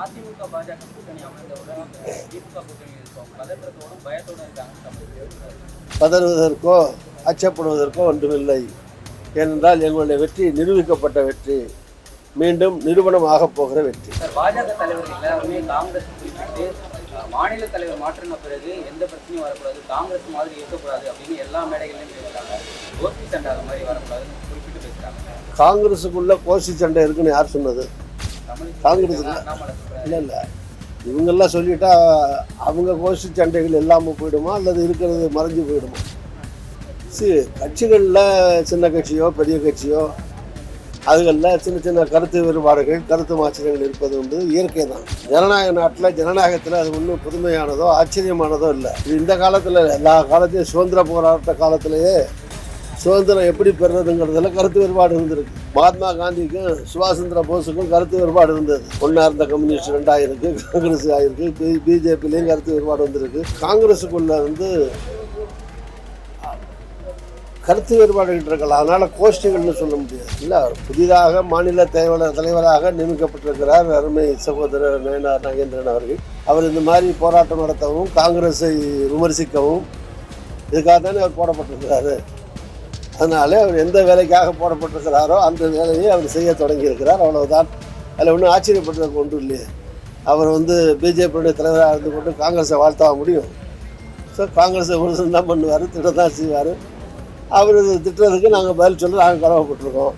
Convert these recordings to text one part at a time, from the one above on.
அதிமுக பாஜக கூட்டணி அமைந்தவுடன் திமுக கூட்டணி இருக்கும் பதற்றத்தோடும் இருக்காங்க பதறுவதற்கோ அச்சப்படுவதற்கோ ஒன்றுமில்லை. ஏனென்றால் எங்களுடைய வெற்றி நிரூபிக்கப்பட்ட வெற்றி மீண்டும் நிரூபணமாக போகிற வெற்றி. பாஜக தலைவர்கள் எல்லாருமே காங்கிரஸ் குறிப்பிட்டு மாநில தலைவர் மாற்றின பிறகு எந்த பிரச்சனையும் வரக்கூடாது காங்கிரஸ் மாதிரி இருக்கக்கூடாது அப்படின்னு எல்லா மேடைகள்லையும் பேசுறாங்க. கோஷ்டி சண்டை அது மாதிரி வரக்கூடாதுன்னு குறிப்பிட்டு பேசுறாங்க. காங்கிரஸுக்குள்ள கோஷி சண்டை இருக்குன்னு யார் சொன்னது? தமிழ் இல்லை. இல்லை இவங்கெல்லாம் சொல்லிட்டா அவங்க கோஷ்டி சண்டைகள் இல்லாமல் போயிடுமா? அல்லது இருக்கிறது மறைஞ்சு போயிடுமா? சி கட்சிகளில் சின்ன கட்சியோ பெரிய கட்சியோ அதுகளில் சின்ன சின்ன கருத்து வேறுபாடுகள் கருத்து மாற்றங்கள் இருப்பது வந்து இயற்கை தான் ஜனநாயக நாட்டில் ஜனநாயகத்தில் அது ஒன்றும் புதுமையானதோ ஆச்சரியமானதோ இல்லை. இது இந்த காலத்தில் எல்லா காலத்தையும் சுதந்திர போராட்ட காலத்திலேயே சுதந்திரம் எப்படி பெறுறதுங்கிறதுல கருத்து வேறுபாடு இருந்திருக்கு. மகாத்மா காந்திக்கும் சுபாஷ் சந்திர போஸுக்கும் கருத்து வேறுபாடு இருந்தது. ஒன்னா இருந்த கம்யூனிஸ்ட் ரெண்டாயிருக்கு காங்கிரஸ் ஆயிருக்கு பி பிஜேபிலையும் கருத்து வேறுபாடு வந்திருக்கு. காங்கிரஸுக்குள்ள வந்து கருத்து வேறுபாடுகள் இருக்கலாம் அதனால கோஷ்டிகள்னு சொல்ல முடியாது. இல்லை அவர் புதிதாக மாநில தலைவர் தலைவராக நியமிக்கப்பட்டிருக்கிறார் அருமை சகோதரர் நயனார் நாகேந்திரன் அவர்கள். அவர் இந்த மாதிரி போராட்டம் நடத்தவும் காங்கிரஸை விமர்சிக்கவும் இதுக்காக தானே அவர் போடப்பட்டிருக்கிறாரு. அதனால அவர் எந்த வேலைக்காக போடப்பட்டிருக்கிறாரோ அந்த வேலையை அவர் செய்ய தொடங்கியிருக்கிறார். அவ்வளவுதான். அதில் ஒன்றும் ஆச்சரியப்படுறதுக்கு ஒன்றும் இல்லையே. அவர் வந்து பிஜேபியுடைய தலைவராக இருந்து கொண்டு காங்கிரஸை வாழ்த்தாக முடியும். ஸோ காங்கிரஸை விமர்சனம் தான் பண்ணுவார்? திட்ட தான் செய்வார். அவர் இது திட்டுறதுக்கு நாங்கள் பதில் சொல்லி நாங்கள் கடமைப்பட்டிருக்கோம்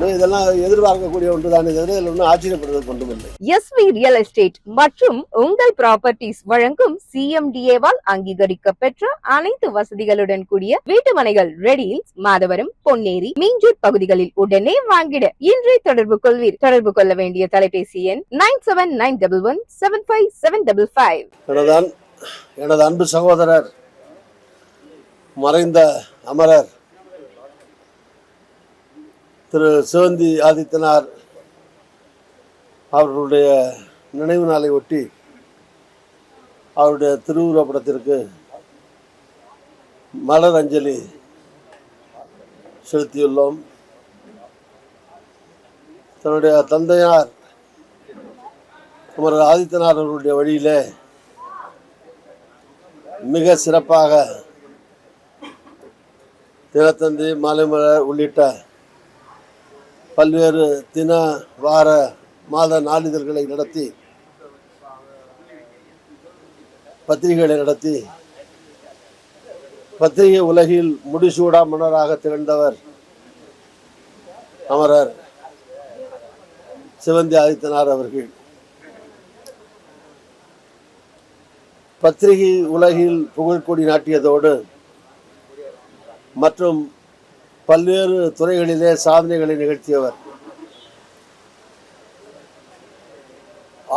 இதெல்லாம் எதிர்பார்க்கக்கூடிய ஒன்று தானே தவிர இதில் ஒன்றும் ஆச்சரியப்படுறதுக்கு ஒன்றும் இல்லை எஸ்வி ரியல் எஸ்டேட் மற்றும் உங்கள் ப்ராப்பர்ட்டிஸ் வழங்கும் சிஎம்டிஏவால் அங்கீகரிக்க பெற்ற அனைத்து வசதிகளுடன் கூடிய வீட்டுமனைகள் ரெடியில் மாதவரம் பொன்னேரி மீஞ்சூர் பகுதிகளில் உடனே வாங்கிட. இன்றே தொடர்பு கொள்வீர். தொடர்பு கொள்ள வேண்டிய தொலைபேசி எண் nine seven nine double one seven five seven double five. எனதான் எனது அன்பு சகோதரர் மறைந்த அமரர் திரு சிவந்தி ஆதித்தனார் அவர்களுடைய நினைவு நாளை ஒட்டி அவருடைய திருவுருவப்படத்திற்கு மலர் அஞ்சலி செலுத்தியுள்ளோம். தன்னுடைய தந்தையார் அமரர் ஆதித்தனார் அவர்களுடைய வழியிலே மிக சிறப்பாக தினத்தந்தி மாலைமலர் உள்ளிட்ட பல்வேறு தின வார மாத நாளிதழ்களை நடத்தி பத்திரிகைகளை நடத்தி பத்திரிகை உலகில் முடிசூடா மன்னராக திகழ்ந்தவர் அமரர் சிவந்தி ஆதித்தனார் அவர்கள். பத்திரிகை உலகில் புகழ்கொடி நாட்டியதோடு மற்றும் பல்வேறு துறைகளிலே சாதனைகளை நிகழ்த்தியவர்.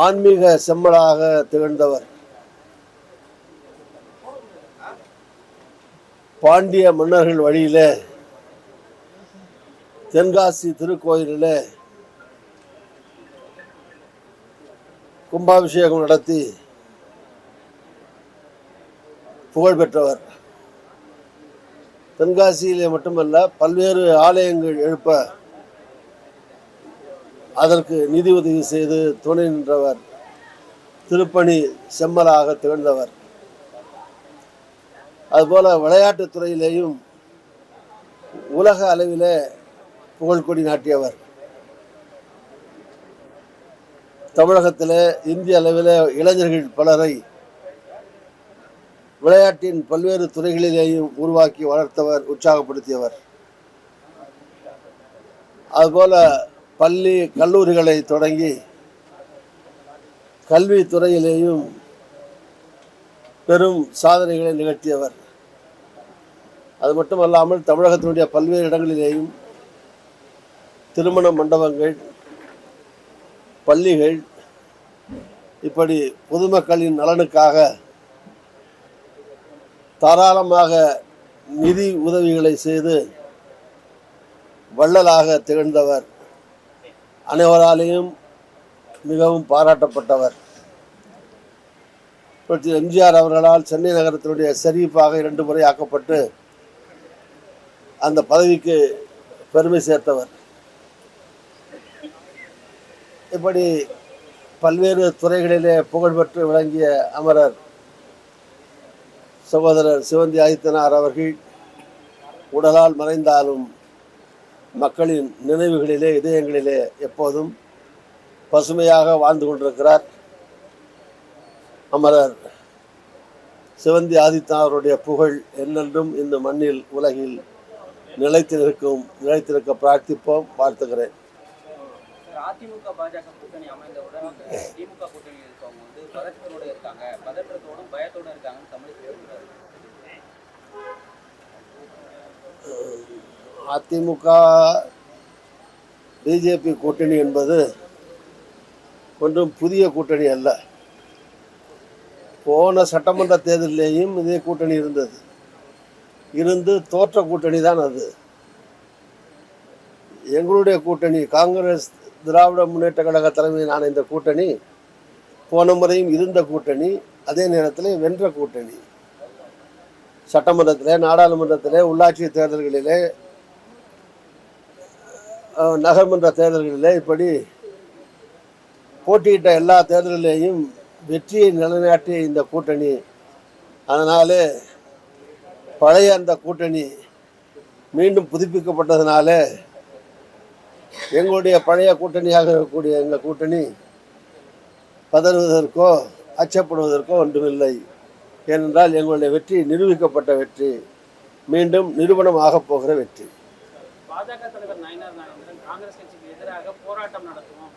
ஆன்மீக செம்மலாக திகழ்ந்தவர். பாண்டிய மன்னர்கள் வழியிலே தென்காசி திருக்கோயிலிலே கும்பாபிஷேகம் நடத்தி புகழ் பெற்றவர். தென்காசியிலே மட்டுமல்ல பல்வேறு ஆலயங்கள் எழுப்ப அதற்கு நிதி உதவி செய்து துணை நின்றவர் திருப்பணி செம்மலாக திகழ்ந்தவர். அதுபோல விளையாட்டுத் துறையிலேயும் உலக அளவிலே புகழ்கொடி நாட்டியவர். தமிழகத்திலே இந்திய அளவிலே இளைஞர்கள் பலரை விளையாட்டின் பல்வேறு துறைகளிலேயும் உருவாக்கி வளர்த்தவர் உற்சாகப்படுத்தியவர். அதுபோல பள்ளி கல்லூரிகளை தொடங்கி கல்வித்துறையிலேயும் பெரும் சாதனைகளை நிகழ்த்தியவர். அது மட்டுமல்லாமல் தமிழகத்தினுடைய பல்வேறு இடங்களிலேயும் திருமண மண்டபங்கள் பள்ளிகள் இப்படி பொதுமக்களின் நலனுக்காக தாராளமாக நிதி உதவிகளை செய்து வள்ளலாக திகழ்ந்தவர். அனைவராலேயும் மிகவும் பாராட்டப்பட்டவர். எம்ஜிஆர் அவர்களால் சென்னை நகரத்தினுடைய ஷரீஃபாக இரண்டு முறை ஆக்கப்பட்டு அந்த பதவிக்கு பெருமை சேர்த்தவர். இப்படி பல்வேறு துறைகளிலே புகழ்பெற்று விளங்கிய அமரர் சகோதரர் சிவந்தி ஆதித்தனார் அவர்கள் உடலால் மறைந்தாலும் மக்களின் நினைவுகளிலே இதயங்களிலே எப்போதும் பசுமையாக வாழ்ந்து கொண்டிருக்கிறார். அமரர் சிவந்தி ஆதித்தனாருடைய புகழ் என்னென்றும் இந்த மண்ணில் உலகில் நிலைத்திருக்கும் நிலைத்திருக்க பிரார்த்திப்போம் வாழ்த்துகிறேன். அதிமுக பாஜக கூட்டணி அமைந்தவுடன் திமுக கூட்டணி இருக்கவங்க பதற்றத்தோட இருக்காங்க. பதற்றத்தோடும் பயத்தோடும் இருக்காங்கன்னு தமிழ் சொல்றாரு அதிமுக பிஜேபி கூட்டணி என்பது ஒன்றும் புதிய கூட்டணி அல்ல. போன சட்டமன்ற தேர்தலிலேயும் இதே கூட்டணி இருந்தது. இருந்து தோற்ற கூட்டணி தான் அது. எங்களுடைய கூட்டணி காங்கிரஸ் திராவிட முன்னேற்ற கழக தலைமையிலான இந்த கூட்டணி போன முறையும் இருந்த கூட்டணி அதே நேரத்தில் வென்ற கூட்டணி. சட்டமன்றத்தில் நாடாளுமன்றத்திலே உள்ளாட்சி தேர்தல்களிலே நகர்மன்ற தேர்தல்களிலே இப்படி போட்டியிட்ட எல்லா தேர்தலிலேயும் வெற்றியை நிலைநாட்டிய இந்த கூட்டணி. அதனாலே பழைய அந்த கூட்டணி மீண்டும் புதுப்பிக்கப்பட்டதுனால எங்களுடைய பழைய கூட்டணியாக இருக்கக்கூடிய எங்கள் கூட்டணி பதறுவதற்கோ அச்சப்படுவதற்கோ ஒன்றுமில்லை. ஏனென்றால் எங்களுடைய வெற்றி நிரூபிக்கப்பட்ட வெற்றி. மீண்டும் நிரூபணம் ஆகப் போகிற வெற்றி. பாஜக தலைவர் நயனார் நாகேந்திரன் காங்கிரஸ் கட்சிக்கு எதிராக போராட்டம் நடத்துவோம்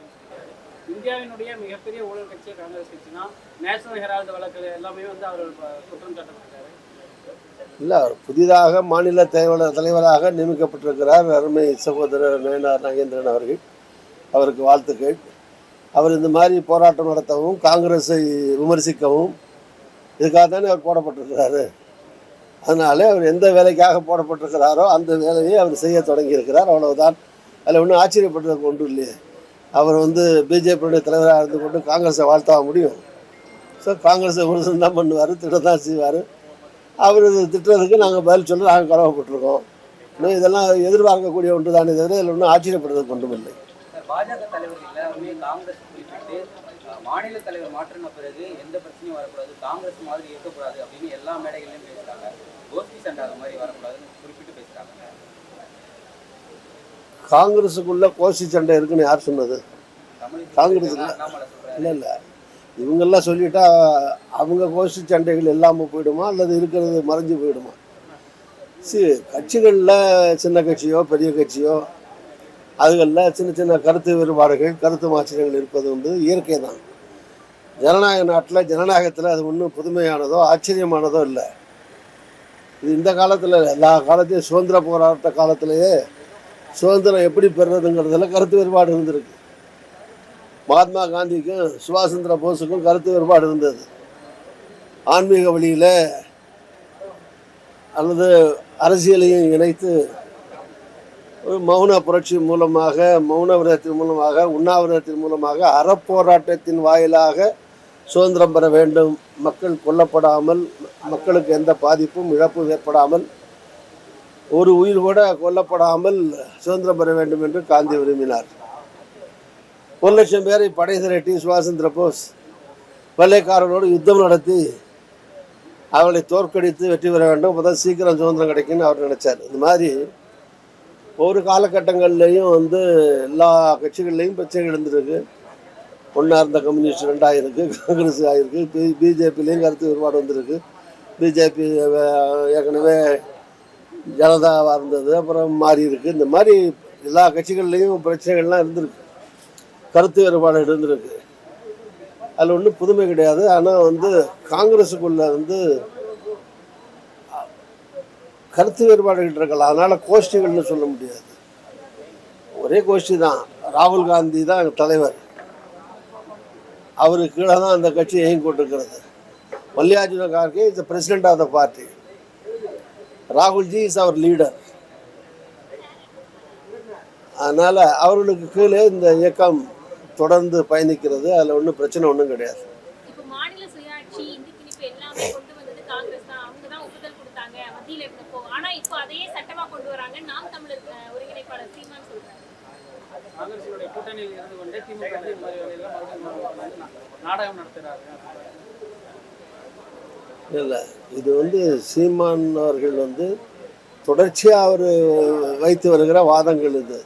இந்தியாவினுடைய மிகப்பெரிய ஊழல் கட்சி காங்கிரஸ் கட்சி தான் நேஷனல் ஹெரால்டு வழக்கு எல்லாமே வந்து அவர் குற்றம் சாட்டப்பட்டிருக்காரு இல்லை அவர் புதிதாக மாநில தலைவர் தலைவராக நியமிக்கப்பட்டிருக்கிறார் அருமை சகோதரர் நயனார் நாகேந்திரன் அவர்கள். அவருக்கு வாழ்த்துக்கள். அவர் இந்த மாதிரி போராட்டம் நடத்தவும் காங்கிரஸை விமர்சிக்கவும் இதுக்காக தானே அவர் போடப்பட்டிருக்கிறாரு. அதனால அவர் எந்த வேலைக்காக போடப்பட்டிருக்கிறாரோ அந்த வேலையை அவர் செய்ய தொடங்கியிருக்கிறார். அவ்வளவுதான். அதில் ஒன்றும் ஆச்சரியப்படுறதுக்கு ஒன்றும் இல்லையே. அவர் வந்து பிஜேபியுடைய தலைவராக இருந்து கொண்டு காங்கிரஸை வாழ்த்தாக முடியும்? ஸோ காங்கிரஸை விமர்சனம் தான் பண்ணுவார் திட்ட தான் செய்வார். அவர் திட்டுறதுக்கு நாங்கள் பதில் சொல்ல நாங்கள் கடமைப்பட்டிருக்கோம் இன்னும் இதெல்லாம் எதிர்பார்க்கக்கூடிய ஒன்று தானே தவிர இதில் ஒன்றும் ஆச்சரியப்படுறதுக்கு ஒன்றும் இல்லை பாஜக தலைவர்கள் காங்கிரஸ் குறிப்பிட்டு மாநில தலைவர் மாற்றின பிறகு எந்த பிரச்சனையும் வரக்கூடாது காங்கிரஸ் மாதிரி இருக்கக்கூடாது அப்படின்னு எல்லா மேடைகள்லையும் பேசுறாங்க. கோஷ்டி சண்டை அது மாதிரி வரக்கூடாதுன்னு குறிப்பிட்டு பேசுறாங்க. காங்கிரஸுக்குள்ள கோஷ்டி சண்டை இருக்குன்னு யார் சொன்னது? காங்கிரஸ் இல்லை இல்லை. இவங்கெல்லாம் சொல்லிட்டா அவங்க கோஷ்டி சண்டைகள் இல்லாமல் போயிடுமா? அல்லது இருக்கிறது மறைஞ்சு போயிடுமா? சி கட்சிகளில் சின்ன கட்சியோ பெரிய கட்சியோ அதுகளில் சின்ன சின்ன கருத்து வேறுபாடுகள் கருத்து மாற்றங்கள் இருப்பது வந்து இயற்கை தான் ஜனநாயக நாட்டில் ஜனநாயகத்தில் அது ஒன்றும் புதுமையானதோ ஆச்சரியமானதோ இல்லை. இது இந்த காலத்தில் எல்லா காலத்தையும் சுதந்திர போராட்ட காலத்திலேயே சுதந்திரம் எப்படி பெறுறதுங்கிறதுல கருத்து வேறுபாடு இருந்திருக்கு. மகாத்மா காந்திக்கும் சுபாஷ் சந்திர போஸுக்கும் கருத்து வேறுபாடு இருந்தது. ஆன்மீக வழியில் அல்லது அரசியலையும் இணைத்து மௌன புரட்சி மூலமாக மௌன விரதத்தின் மூலமாக உண்ணாவிரதத்தின் மூலமாக அறப்போராட்டத்தின் வாயிலாக சுதந்திரம் பெற வேண்டும். மக்கள் கொல்லப்படாமல் மக்களுக்கு எந்த பாதிப்பும் இழப்பும் ஏற்படாமல் ஒரு உயிர் கூட கொல்லப்படாமல் சுதந்திரம் பெற வேண்டும் என்று காந்தி விரும்பினார். ஒரு லட்சம் பேரை படை திரட்டி சுபாஷ் சந்திர போஸ் வெள்ளைக்காரர்களோடு யுத்தம் நடத்தி அவளை தோற்கடித்து வெற்றி பெற வேண்டும். அப்பதான் சீக்கிரம் சுதந்திரம் கிடைக்கும்னு அவர் நினைச்சார். இந்த மாதிரி ஒவ்வொரு காலகட்டங்கள்லேயும் வந்து எல்லா கட்சிகள்லேயும் பிரச்சனைகள் இருந்திருக்கு ஒன்றா இருந்த கம்யூனிஸ்ட் ரெண்டாயிருக்கு காங்கிரஸ் ஆகிருக்கு பி பிஜேபிலையும் கருத்து வேறுபாடு வந்திருக்கு. பிஜேபி ஏற்கனவே ஜனதாவாக இருந்தது அப்புறம் மாறி இருக்குது இந்த மாதிரி எல்லா கட்சிகள்லேயும் பிரச்சனைகள்லாம் இருந்திருக்கு. கருத்து வேறுபாடு இருந்திருக்கு அதில் ஒன்றும் புதுமை கிடையாது. ஆனால் வந்து காங்கிரஸுக்குள்ளே வந்து கருத்து வேறுபாடுகள் இருக்கலாம். அதனால் கோஷ்டிகள்னு சொல்ல முடியாது. ஒரே கோஷ்டி தான். ராகுல் காந்தி தான் தலைவர். அவருக்கு கீழே தான் அந்த கட்சி இயங்கி கொண்டிருக்கிறது Mallikarjuna Kharge is the president of the party Rahulji is our leader அதனால் அவர்களுக்கு கீழே இந்த இயக்கம் தொடர்ந்து பயணிக்கிறது. அதில் ஒன்றும் பிரச்சனை ஒன்றும் கிடையாது இப்போ மாநில சுயாட்சி இந்தி திணிப்பு எல்லாமே கொண்டு வந்தது காங்கிரஸ் தான் அவங்க தான் ஒப்புதல் கொடுத்தாங்க மத்தியில இருந்தப்போ ஆனா இப்போ அதையே சட்டமா கொண்டு வராங்க நாம் தமிழர் அஹ், ஒருங்கிணைப்பாளர் சீமான் சொல்றாரு காங்கிரசினுடைய கூட்டணியில் இருந்து கொண்டே திமுக வந்து இந்த மாதிரி வேலையெல்லாம் மறுபடியும் நாடகம் நடத்துறாரு. இல்லை இது வந்து சீமான் அவர்கள் வந்து தொடர்ச்சியாக அவர் வைத்து வருகிற வாதங்கள் இது.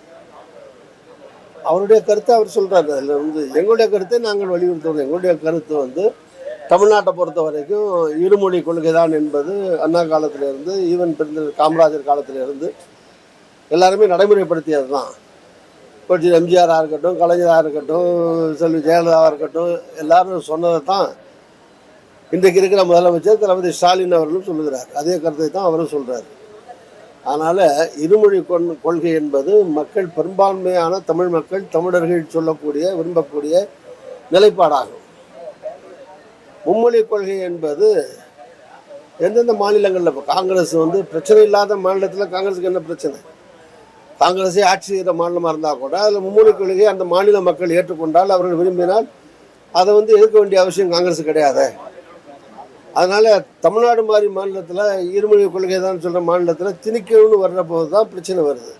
அவருடைய கருத்தை அவர் சொல்கிறாரு அதில் வந்து எங்களுடைய கருத்தை நாங்கள் வலியுறுத்துவோம். எங்களுடைய கருத்து வந்து தமிழ்நாட்டை பொறுத்த வரைக்கும் இருமொழி கொள்கை தான் என்பது அண்ணா காலத்திலிருந்து ஈவன் பிறந்த காமராஜர் காலத்திலிருந்து எல்லாருமே நடைமுறைப்படுத்தியது தான் புரட்சி எம்ஜிஆராக இருக்கட்டும் கலைஞராக இருக்கட்டும் செல்வி ஜெயலலிதாவாக இருக்கட்டும் எல்லாரும் சொன்னதை தான் இன்றைக்கு இருக்கிற முதலமைச்சர் தளபதி ஸ்டாலின் அவர்களும் சொல்லுகிறார். அதே கருத்தை தான் அவரும் சொல்கிறார் அதனால் இருமொழி கொள் கொள்கை என்பது மக்கள் பெரும்பான்மையான தமிழ் மக்கள் தமிழர்கள் சொல்லக்கூடிய விரும்பக்கூடிய நிலைப்பாடாகும். மும்மொழி கொள்கை என்பது எந்தெந்த மாநிலங்களில் இப்போ காங்கிரஸ் வந்து பிரச்சனை இல்லாத மாநிலத்தில் காங்கிரஸுக்கு என்ன பிரச்சனை? காங்கிரஸே ஆட்சி செய்கிற மாநிலமாக இருந்தால் கூட அதில் மும்மொழி கொள்கையை அந்த மாநில மக்கள் ஏற்றுக்கொண்டால் அவர்கள் விரும்பினால் அதை வந்து எதிர்க்க வேண்டிய அவசியம் காங்கிரஸ் கிடையாது. அதனால் தமிழ்நாடு மாதிரி மாநிலத்தில் இருமொழி கொள்கை தான் சொல்கிற மாநிலத்தில் திணிக்கணும்னு வர்ற போது தான் பிரச்சனை வருது.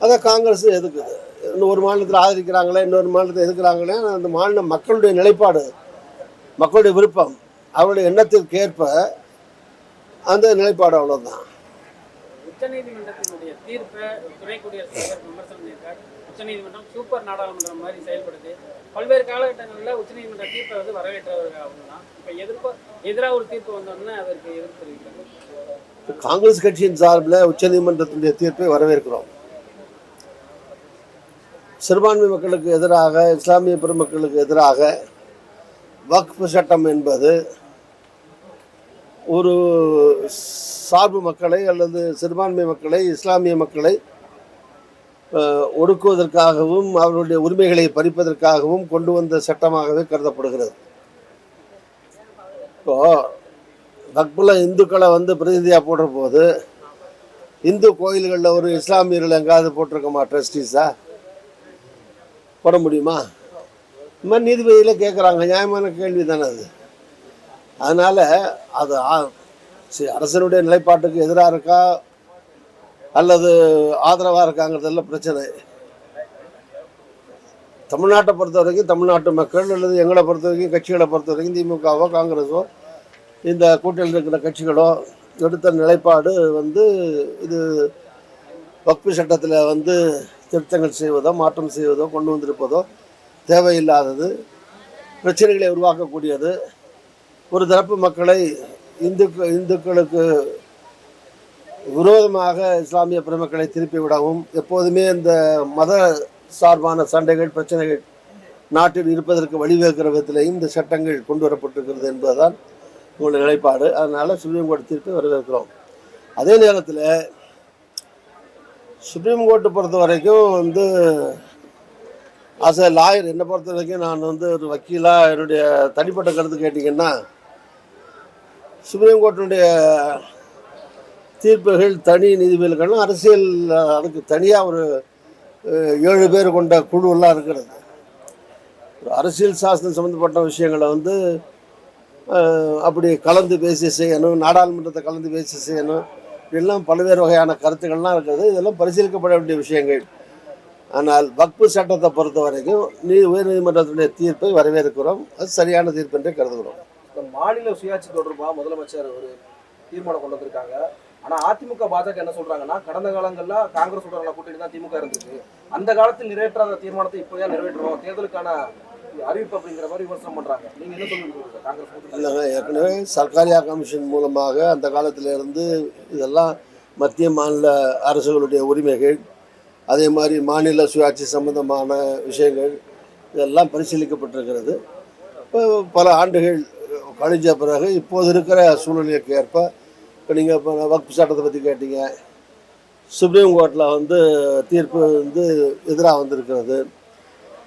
அதை காங்கிரஸ் எதுக்குது? இன்னும் ஒரு மாநிலத்தில் ஆதரிக்கிறாங்களே இன்னொரு மாநிலத்தில் எதுக்குறாங்களே அந்த மாநில மக்களுடைய நிலைப்பாடு மக்களுடைய விருப்பம் அவருடைய எண்ணத்திற்கு ஏற்ப அந்த நிலைப்பாடு அவ்வளோதான் உச்சநீதிமன்றத்தினுடைய தீர்ப்பை துணை குடியரசுத் தலைவர் விமர்சனம் பண்ணியிருக்கார் உச்சநீதிமன்றம் சூப்பர் நாடாளுமன்றம் மாதிரி செயல்படுது. பல்வேறு காலகட்டங்களில் உச்சநீதிமன்ற தீர்ப்பை வந்து வரவேற்றவர்கள் அவங்க தான் இப்போ எதிர்ப்பு எதிராக ஒரு தீர்ப்பு வந்தோடனே அதற்கு எதிர்ப்பு தெரிவிக்கிறாங்க காங்கிரஸ் கட்சியின் சார்பில் உச்சநீதிமன்றத்தினுடைய தீர்ப்பை வரவேற்கிறோம். சிறுபான்மை மக்களுக்கு எதிராக இஸ்லாமிய பெருமக்களுக்கு எதிராக வக்ஃப் சட்டம் என்பது ஒரு சார்பு மக்களை அல்லது சிறுபான்மை மக்களை இஸ்லாமிய மக்களை ஒடுக்குவதற்காகவும் அவர்களுடைய உரிமைகளை பறிப்பதற்காகவும் கொண்டு வந்த சட்டமாகவே கருதப்படுகிறது. இப்போ வக்ஃபில் இந்துக்களை வந்து பிரதிநிதியாக போடுற போது இந்து கோயில்களில் ஒரு இஸ்லாமியர்கள் எங்காவது போட்டிருக்கோமா ட்ரஸ்டீஸா போட முடியுமா? இந்த மாதிரி நீதிபதியில் கேட்குறாங்க நியாயமான கேள்வி தானே அது. அதனால் அது சரி, அரசனுடைய நிலைப்பாட்டுக்கு எதிராக இருக்கா? அல்லது ஆதரவாக இருக்காங்கிறதெல்லாம் பிரச்சனை. தமிழ்நாட்டை பொறுத்த வரைக்கும் தமிழ்நாட்டு மக்கள் அல்லது எங்களை பொறுத்த வரைக்கும் கட்சிகளை பொறுத்த வரைக்கும் திமுகவோ காங்கிரஸோ இந்த கூட்டணியில் இருக்கிற கட்சிகளோ எடுத்த நிலைப்பாடு வந்து இது வக்பு சட்டத்தில் வந்து திருத்தங்கள் செய்வதோ மாற்றம் செய்வதோ கொண்டு வந்திருப்பதோ தேவையில்லாதது. பிரச்சனைகளை உருவாக்கக்கூடியது. ஒரு தரப்பு மக்களை இந்துக்கு இந்துக்களுக்கு விரோதமாக இஸ்லாமிய பெருமக்களை திருப்பி விடவும் எப்போதுமே இந்த மத சார்பான சண்டைகள் பிரச்சனைகள் நாட்டில் இருப்பதற்கு வழிவகுக்கிற விதத்திலேயும் இந்த சட்டங்கள் கொண்டு வரப்பட்டிருக்கிறது என்பதுதான் உங்களுடைய நிலைப்பாடு. அதனால் சுப்ரீம் கோர்ட் தீர்ப்பை வரவேற்கிறோம். அதே நேரத்தில் சுப்ரீம் கோர்ட்டை பொறுத்த வரைக்கும் வந்து அஸ் அ லாயர் என்னை பொறுத்த வரைக்கும் நான் வந்து ஒரு வக்கீலாக என்னுடைய தனிப்பட்ட கருத்து கேட்டிங்கன்னா சுப்ரீம் கோர்ட்டினுடைய தீர்ப்புகள் தனி நீதிபதிகளுக்கெல்லாம் அரசியல் அதுக்கு தனியாக ஒரு ஏழு பேர் கொண்ட குழுவெல்லாம் இருக்கிறது. அரசியல் சாசனம் சம்மந்தப்பட்ட விஷயங்களை வந்து அப்படி கலந்து பேசி செய்யணும் நாடாளுமன்றத்தை கலந்து பேசி செய்யணும் இப்படிலாம் பல்வேறு வகையான கருத்துக்கள்லாம் இருக்கிறது. இதெல்லாம் பரிசீலிக்கப்பட வேண்டிய விஷயங்கள். ஆனால் வக்பு சட்டத்தை பொறுத்த வரைக்கும் நீ உயர்நீதிமன்றத்துடைய தீர்ப்பை வரவேற்கிறோம். அது சரியான தீர்ப்பு என்றே கருதுகிறோம். மாநில சுயாட்சி தொடர்பா முதலமைச்சர் ஒரு தீர்மானம் கொண்டு வந்திருக்காங்க. ஆனா அதிமுக பாஜக என்ன சொல்றாங்கன்னா கடந்த காலங்கள்ல காங்கிரஸ் உடனான கூட்டணி தான் திமுக இருந்துச்சு. அந்த காலத்தில் நிறைவேற்றாத தீர்மானத்தை இப்போ ஏன் நிறைவேற்றுறோம். தேர்தலுக்கான அறிவிப்பு அப்படிங்கிற மாதிரி விமர்சனம் பண்றாங்க. நீங்க என்ன சொல்லுவீங்க காங்கிரஸ் இல்லைங்க ஏற்கனவே சர்க்காரியா கமிஷன் மூலமாக அந்த காலத்துல இருந்து இதெல்லாம் மத்திய மாநில அரசுகளுடைய உரிமைகள் அதே மாதிரி மாநில சுயாட்சி சம்பந்தமான விஷயங்கள் இதெல்லாம் பரிசீலிக்கப்பட்டிருக்கிறது. இப்போ பல ஆண்டுகள் கழிஞ்ச பிறகு இப்போது இருக்கிற சூழ்நிலைக்கு ஏற்ப இப்போ நீங்கள் இப்போ வக்ஃப் சட்டத்தை பற்றி கேட்டீங்க. சுப்ரீம் கோர்ட்டில் வந்து தீர்ப்பு வந்து எதிராக வந்திருக்கிறது.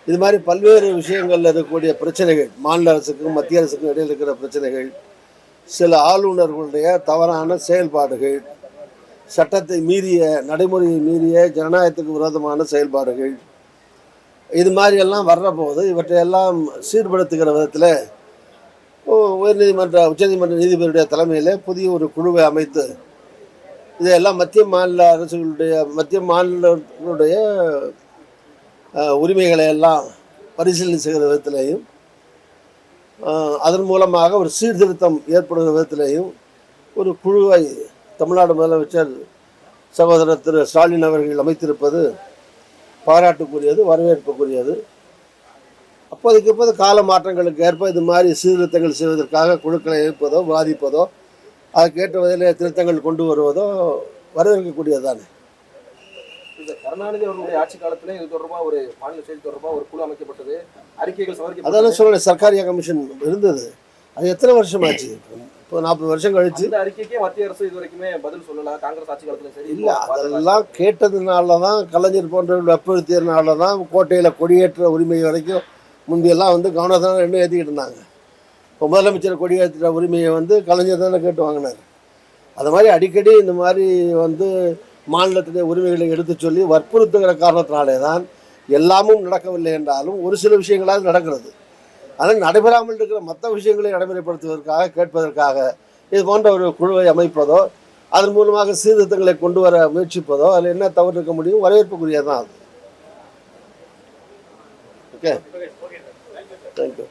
இது மாதிரி பல்வேறு விஷயங்களில் இருக்கக்கூடிய பிரச்சனைகள் மாநில அரசுக்கும் மத்திய அரசுக்கும் இடையில் இருக்கிற பிரச்சனைகள் சில ஆளுநர்களுடைய தவறான செயல்பாடுகள் சட்டத்தை மீறிய நடைமுறையை மீறிய ஜனநாயகத்துக்கு விரோதமான செயல்பாடுகள். இது மாதிரியெல்லாம் வர்றபோது வர்ற போது இவற்றையெல்லாம் சீர்படுத்துகிற விதத்தில் உயர்நீதிமன்ற உச்சநீதிமன்ற நீதிபதியுடைய தலைமையில் புதிய ஒரு குழுவை அமைத்து இதையெல்லாம் மத்திய மாநில அரசுகளுடைய மத்திய மாநிலங்களுடைய உரிமைகளை எல்லாம் பரிசீலனை செய்கிற விதத்திலையும் அதன் மூலமாக ஒரு சீர்திருத்தம் ஏற்படுகிற விதத்திலையும் ஒரு குழுவை தமிழ்நாடு முதலமைச்சர் சகோதரர் திரு ஸ்டாலின் அவர்கள் அமைத்திருப்பது பாராட்டுக்குரியது வரவேற்புக்குரியது. அப்போதைக்கு இப்போது கால மாற்றங்களுக்கு ஏற்ப இது மாதிரி சீர்திருத்தங்கள் செய்வதற்காக குழுக்களை எழுப்பதோ வாதிப்பதோ அதுக்கேற்ற வகையில் திருத்தங்கள் கொண்டு வருவதோ வரவேற்கக்கூடியதானே கருணாநிதி அவர்களுடைய ஆட்சி காலத்துல இது தொடர்பா ஒரு மாநில செய்தி தொடர்பா ஒரு குழு அமைக்கப்பட்டது அறிக்கைகள் சமர்ப்பிக்கப்பட்டது. சொல்கிறேன் சர்க்காரியா கமிஷன் இருந்தது. அது எத்தனை வருஷம் ஆச்சு இப்போ நாற்பது வருஷம் கழிச்சு. அறிக்கைக்கே மத்திய அரசு இது வரைக்குமே பதில் சொல்லல. காங்கிரஸ் ஆட்சி காலத்துல சரி இல்லை அதெல்லாம் கேட்டதுனால தான் கலைஞர் போன்றவர்கள் வற்புறுத்தியதுனால தான் கோட்டையில் கொடியேற்ற உரிமை வரைக்கும் முந்தையெல்லாம் வந்து கவனத்தான் ரெண்டும் ஏற்றிக்கிட்டு இருந்தாங்க. இப்போ முதலமைச்சர் கொடியேற்ற உரிமையை வந்து கலைஞர் தானே கேட்டு வாங்கினார். அது மாதிரி அடிக்கடி இந்த மாதிரி வந்து மாநிலத்துடைய உரிமைகளை எடுத்துச் சொல்லி வற்புறுத்துகிற காரணத்தினாலே தான் எல்லாமும் நடக்கவில்லை என்றாலும் ஒரு சில விஷயங்களாவது நடக்கிறது. ஆனால் நடைபெறாமல் இருக்கிற மற்ற விஷயங்களை நடைமுறைப்படுத்துவதற்காக கேட்பதற்காக இது போன்ற ஒரு குழுவை அமைப்பதோ அதன் மூலமாக சீர்திருத்தங்களை கொண்டு வர முயற்சிப்பதோ அதில் என்ன தவறு இருக்க முடியும்? வரவேற்புக்குரியதான் அது. Okay thank you